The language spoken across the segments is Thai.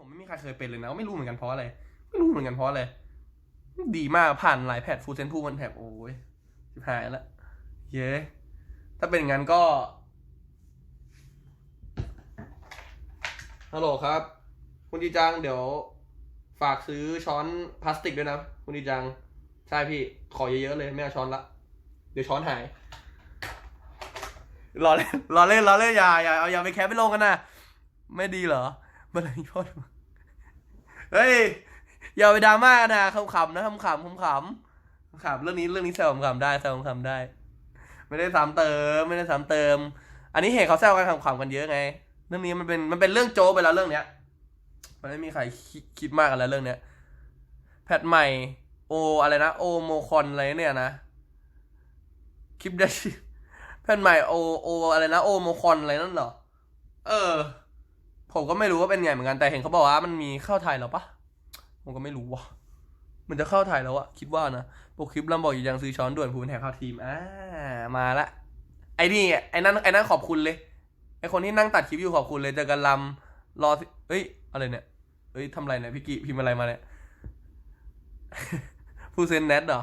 ผมไม่มีใครเคยเป็นเลยนะไม่รู้เหมือนกันเพราะอะไรไม่รู้เหมือนกันเพราะอะไรดีมากผ่านหลายแพทฟูเซนทูมันแพทโอ้ยชิบหายละเย้ถ้าเป็นงั้นก็ฮัลโหลครับ คุณดีจังเดี๋ยว ฝากซื้อช้อนพลาสติกด้วยนะ คุณดีจัง ใช่พี่ ขอเยอะๆเลยไม่เอาช้อนละ เดี๋ยวช้อนหายรอเล่นรอเล่นรอเล่นอย่าอย่าเอาอย่าไปแคปไปลงกันนะ ไม่ดีเหรอ มันอะไรยอดเฮ้ยอย่าไปดราม่ากนะขำๆนะขำๆขำๆขำเรื่องนี้เรื่องนี้แซวขำๆได้แซวขำๆได้ ไม่ได้ซ้ำเติม ไม่ได้ซ้ำเติม อันนี้เห็นเขาแซวกันขำๆกันเยอะไง เรื่องนี้มันเป็นมันเป็นเรื่องโจ๊ไปแล้วเรื่องเนี้ย มันไม่มีใครคิดคิดมากกันแล้วเรื่องเนี้ยแพทใหม่ โออะไรนะโอโมคอนอะไรเนี่ยนะคลิปได้ชื่อแพทใหม่โอโออะไรนะโอโมคอนอะไรนั่นเหรอเออ ผมก็ไม่รู้ว่าเป็นไงเหมือนกันแต่เห็นเขาบอกว่ามันมีเข้าไทยแล้วปะผมก็ไม่รู้ว่ะมันจะเข้าไทยแล้วอะคิดว่านะปกคลิปลำบอกอยู่ยังซื้อช้อนด่วนภูมิแทนเข้าทีมอ่ามาละไอ้นี่ไอ้นั่นไอ้นั่นขอบคุณเลยไอ้คนที่นั่งตัดคลิปอยู่ขอบคุณเลยเจอกันลำรอเอ้ยอะไรเนี่ยเอ้ยทำอะไรเนี่ยพี่กิพิมพ์อะไรมาเนี่ยผู้เซนเน็ตเหรอ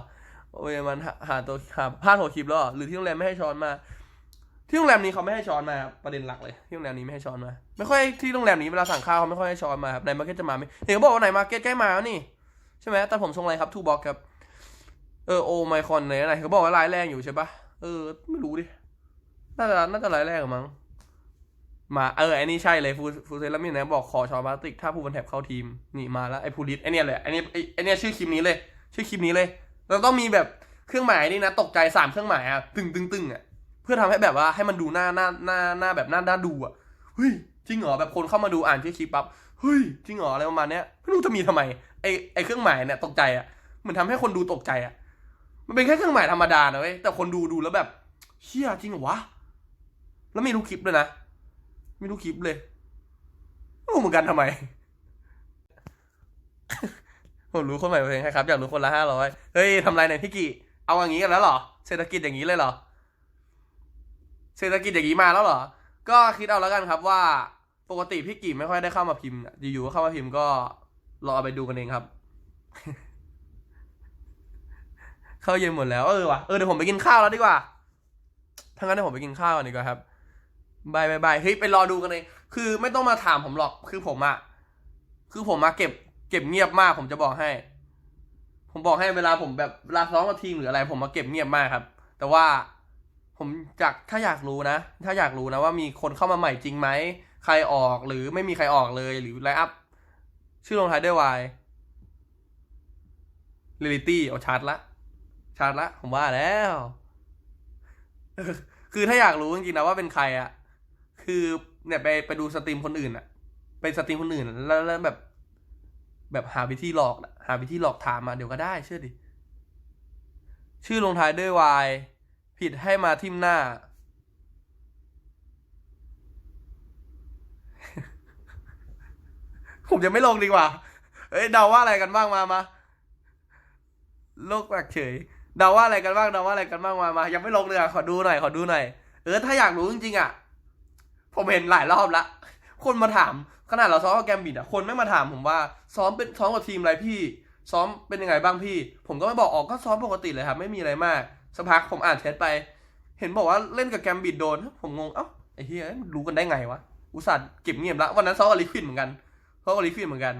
โอ้ยมันหาตัวหาพลาดหัวคลิปแล้วเหรอหรือที่โรงแรมไม่ให้ช้อนมา ที่โรงแรมนี้เขาไม่ให้ช้อนมาครับประเด็นหลักเลยที่โรงแรมนี้ไม่ให้ช้อนมา ไม่ค่อยที่โรงแรมนี้เวลาสั่งข้าวเขาไม่ค่อยให้ช้อนมาครับในมาร์เก็ตจะมาไหมเห็นเขาบอกว่าไหนมาร์เก็ตใกล้มาแล้วนี่ใช่ไหมแต่ผมทรงอะไรครับทูบ็อกครับเออโอไมคอนเนี่ยอะไรเขาบอกว่าลายแรงอยู่ใช่ปะเออไม่รู้ดิน่าจะน่าจะลายแรงมั้งมาเออไอ้นี่ใช่เลยฟูฟูเซรามินะบอกขอช้อนพลาสติกถ้าผู้บรรแทบเข้าทีมนี่มาแล้วไอ้พูลิสไอ้เนี่ยแหละไอ้นี่ไอ้เนี่ยชื่อคลิปนี้เลย ชื่อคลิปนี้เลย เราต้องมีแบบเครื่องหมายนี่นะ ตกใจสามเครื่องหมายอะตึงตึงตึงอะ เพื่อทำให้แบบว่าให้มันดูหน้าหน้าหน้าหน้าแบบหน้าด้าดูอะเฮ้ยจริงเหรอแบบคนเข้ามาดูอ่านชื่อคลิปปั๊บเฮ้ยจริงเหรออะไรประมาณเนี้ยไม่รู้จะมีทำไมไอไอเครื่องหมายเนี่ยตกใจอะเหมือนทำให้คนดูตกใจอะมันเป็นแค่เครื่องหมายธรรมดานะเว้ยแต่คนดูดูแล้วแบบเชี่ยจริงเหรอวะแล้วไมีรูปคลิปด้วยนะไม่รู้คลิปเลยไม่รู้เหมือนกันทำไมผมรู้คนใหม่เพลงครับอยากรู้คนละห้าร้อยเฮ้ยทำไรเนี่ยพี่กีเอาอย่างนี้กันแล้วเหรอเศรษฐกิจอย่างนี้เลยเหรอ เศรษฐกิจอย่างนี้มาแล้วเหรอ ก็คิดเอาแล้วกันครับว่าปกติพี่กี่ไม่ค่อยได้เข้ามาพิมพ์อะอยู่ๆก็เข้ามาพิมพ์ก็รอไปดูกันเองครับ เข้าเย็นหมดแล้วเออว่ะเออเดี๋ยวผมไปกินข้าวแล้วดีกว่าถ้างั้นเดี๋ยวผมไปกินข้าวก่อนดีกว่าครับบายบายบายเฮ้ยไปรอดูกันเลยคือไม่ต้องมาถามผมหรอกคือผมอะคือผมมาเก็บ เก็บเงียบมาก ผมจะบอกให้ ผมบอกให้เวลาผมแบบเวลาซ้อมกับทีมหรืออะไร ผมมาเก็บเงียบมากครับ แต่ว่า ผมจากถ้าอยากรู้นะ ถ้าอยากรู้นะว่ามีคนเข้ามาใหม่จริงไหม ใครออกหรือไม่มีใครออกเลยหรือไลน์อัพ ชื่อลงท้ายด้วยวายเรลิตี้เอาชาร์จละ ชาร์จละ ผมว่าแล้ว คือถ้าอยากรู้จริงๆนะว่าเป็นใครอะคือเนี่ยไปไปดูสตรีมคนอื่นอะไปสตรีมคนอื่นแล้วแล้วแบบ แบบหาวิธีหลอก หาวิธีหลอกถามมาเดี๋ยวก็ได้เชื่อดิ ชื่อลงท้ายด้วย Y ผิดให้มาทิมหน้า ผมจะไม่ลงดีกว่า เอ้ยเดาว่าอะไรกันบ้างมามาโลกแปลกเฉยเดาว่าอะไรกันบ้างเดาว่าอะไรกันบ้างมามายังไม่ลงเลยอะขอดูหน่อยขอดูหน่อยเออถ้าอยากรู้จริงๆอะ ผมเห็นหลายรอบละคนมาถามขนาดเราซ้อมกับแกมบิดอะคนไม่มาถามผมว่า ซ้อมเป็นซ้อมกับทีมอะไรพี่ ซ้อมเป็นยังไงบ้างพี่ ผมก็ไม่บอกออกก็ซ้อมปกติเลยครับไม่มีอะไรมาก สักพักผมอ่านแชทไป เห็นบอกว่าเล่นกับแกมบิดโดน ผมงง เอ้าไอ้เหี้ยมันรู้กันได้ไงวะ อุตส่าห์เก็บเงียบและวันนั้นซอมกับลิควิดเหมือนกันซ้อมกับลิควิดเหมือนกัน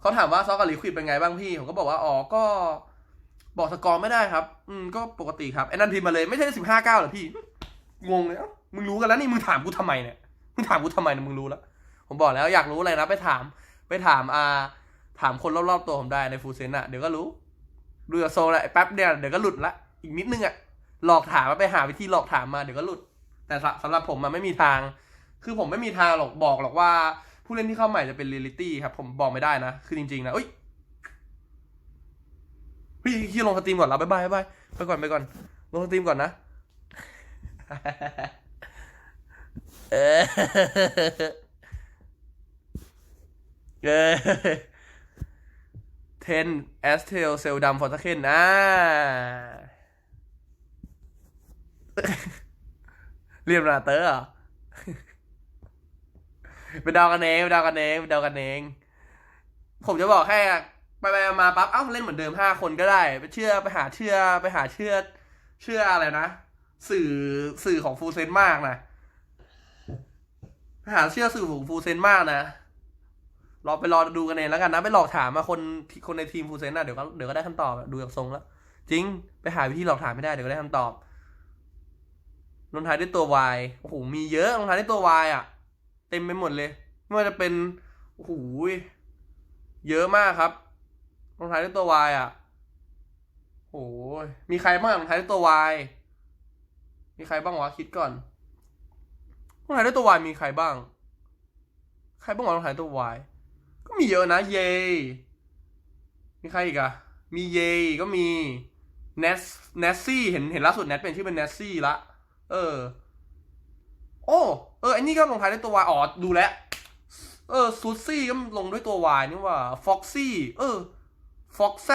เขาถามว่าซอมกับลิควิดเป็นไงบ้างพี่ ผมก็บอกว่า อ๋อ ก็บอกสกอร์ไม่ได้ครับ อืม ก็ปกติครับไอ้นั่นพิมพ์มาเลย ไม่ใช่สิบห้าเก้าหรอพี่ งงเลยเอ้ามึงรู้กันแล้วนี่มึงถามกูทำไมเนี่ย มึงถามกูทำไมเนี่ยมึงรู้แล้ว ผมบอกแล้วอยากรู้อะไรนะไปถาม ไปถามอ่า ถามคนรอบๆตัวผมได้ในฟูเซนอะเดี๋ยวก็รู้ดูจากโซนละแป๊บเดียวเดี๋ยวก็หลุดละ อีกนิดนึงอะหลอกถามมาไปหาวิธีหลอกถามมาเดี๋ยวก็หลุด แต่สำสำหรับผมมันไม่มีทาง คือผมไม่มีทางหรอกบอกหรอกว่า ผู้เล่นที่เข้าใหม่จะเป็นเรียลิตี้ครับ ผมบอกไม่ได้นะ คือจริงๆนะเอ้ยพี่พี่ลงสตรีมก่อนเราบายบายบายไปก่อนไปก่อน ลงสตรีมก่อนนะเออเออเทนแอสเทลเซลดัมฟอร์ตเคนอ่า เรียบนาเตอร์เหรอไปเดาวกันเองไปเดาวกันเองไปเดาวกันเอง ผมจะบอกให้ไปไปมาปั๊บเอ้าเล่นเหมือนเดิมห้าคนก็ได้ ไปเชื่อไปหาเชื่อไปหาเชื่อ เชื่ออะไรนะสื่อสื่อของฟูเซนมากนะไปหาเชื่อสื่อของฟูเซนมากนะรอไปรอดูกันเองแล้วกันนะไปหลอกถามมาคนคนในทีมฟูเซนน่ะเดี๋ยวก็เดี๋ยวก็ได้คำตอบดูจากทรงแล้วจริง ไปหาวิธีหลอกถามไม่ได้เดี๋ยวก็ได้คำตอบ ลงท้ายด้วยตัว Y โอ้โห มีเยอะลงท้ายด้วยตัว Y อะ เต็มไปหมดเลย ไม่ว่าจะเป็น โอ้โห เยอะมากครับลงท้ายด้วยตัว Y อะโอ้ยมีใครบ้างลงท้ายด้วยตัว Y มีใครบ้างวะ คิดก่อนลงท้ายด้วยตัว Y มีใครบ้าง ใครบ้างวะลงท้ายด้วยตัว Y ก็มีเยอะนะ เย มีใครอีกอะมีเยก็มีเนสเนสซี่ เห็นเห็นล่าสุดเนสเป็นชื่อเป็นเนสซี่ละ เออ โอ้เออไอ้นี่ก็ลงท้ายด้วยตัว Y อ๋อดูแล้วเออซูซี่ก็ลงด้วยตัว Y นี่ว่าฟ็อกซี่เออฟ็อกซ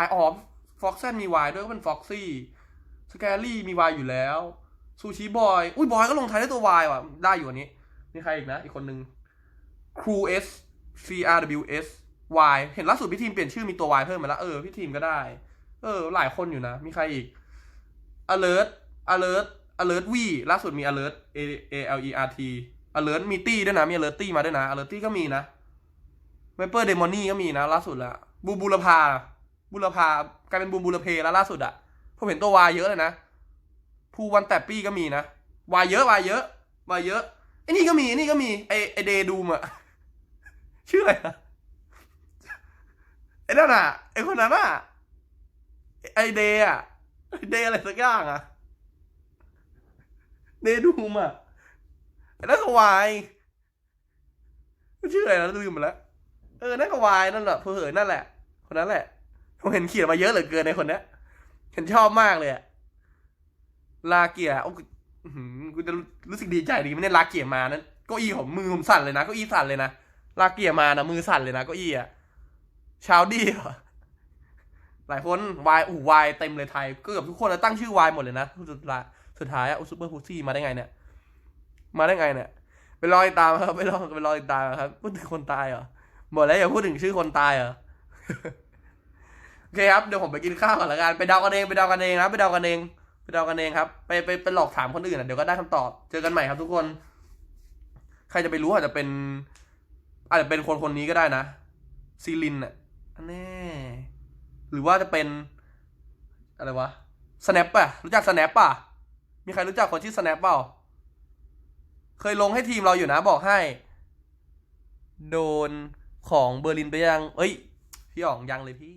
Y อ๋อฟ็อกซมี Y ด้วยก็เป็นฟ็อกซี่สแกรี่มี Y อยู่แล้วซูชิบอยอุ้ยบอยก็ลงท้ายด้วยตัว Y ว่ะได้อยู่อันนี้มีใครอีกนะ อีกคนนึงครู S C R W S Y เห็นล่าสุดพี่ทีมเปลี่ยนชื่อมีตัว Y เพิ่มมาแล้ว เออ พี่ทีมก็ได้ เออ หลายคนอยู่นะ มีใครอีก alert alert alert วีล่าสุดมี alert A A L E R T alert มีตี้ด้วยนะ มี alert ตี้มาด้วยนะ alert ตี้ก็มีนะ viper demony ก็มีนะ ล่าสุดละบูบูรพาบูรพากลายเป็นบูบูรเพแล้วล่าสุดอะผมเห็นตัววายเยอะเลยนะภูวันแต่ปี้ก็มีนะวายเยอะวายเยอะวายเยอะไอ้นี่ก็มีไอ้นี่ก็มีไอไอเดดูมอะชื่ออะไรนะไอ้นั่นอะไอคนนั้นอะไอเดอะไอเดอะไรสักอย่างอะ เดดูมอะไอ้นั่นก็วายชื่ออะไรนะลืมไปแล้วเออนั่นก็วายนั่นแหละเพอเหอนั่นแหละ คนนั้นแหละผมเห็นเขียนมาเยอะเหลือเกินในคนเนี้ยเห็นชอบมากเลยอะลาเกียร์โอ้กูอื้อหือกูจะรู้สึกดีใจดีไม่ได้ลาเกียร์มานั้นก้าอี้ของมือผมสั่นเลยนะก้าอี้สั่นเลยนะลาเกียร์มานะมือสั่นเลยนะก้าอี้อะชาวดี้เหรอหลายคนวายอู้วายเต็มเลยไทยเกือบทุกคนตั้งชื่อวายหมดเลยนะสุดท้าย สุดท้ายอะซูเปอร์ฮูซี่มาได้ไงเนี่ย มาได้ไงเนี่ยไปรอติดตามครับไปรอไปรอติดตามครับพูดถึงคนตายเหรอบอกแล้วอย่าพูดถึงชื่อคนตายเหรอโอเคครับเดี๋ยวผมไปกินข้าวก่อนละกันไปเดากันเองไปเดากันเองนะไปเดากันเองไปเดากันเองครับ ไปไปไปหลอกถามคนอื่นอะเดี๋ยวก็ได้คำตอบ เจอกันใหม่ครับทุกคน ใครจะไปรู้อาจจะเป็น อาจจะเป็นคนคนนี้ก็ได้นะซีลินอะอันแน่หรือว่าจะเป็น อะไรวะสแนปป่ะ รู้จักสแนปป่ะ มีใครรู้จักคนชื่อสแนปเปล่า เคยลงให้ทีมเราอยู่นะบอกให้ โดนของเบอร์ลินไปยัง เอ้ย พี่อ๋องยังเลยพี่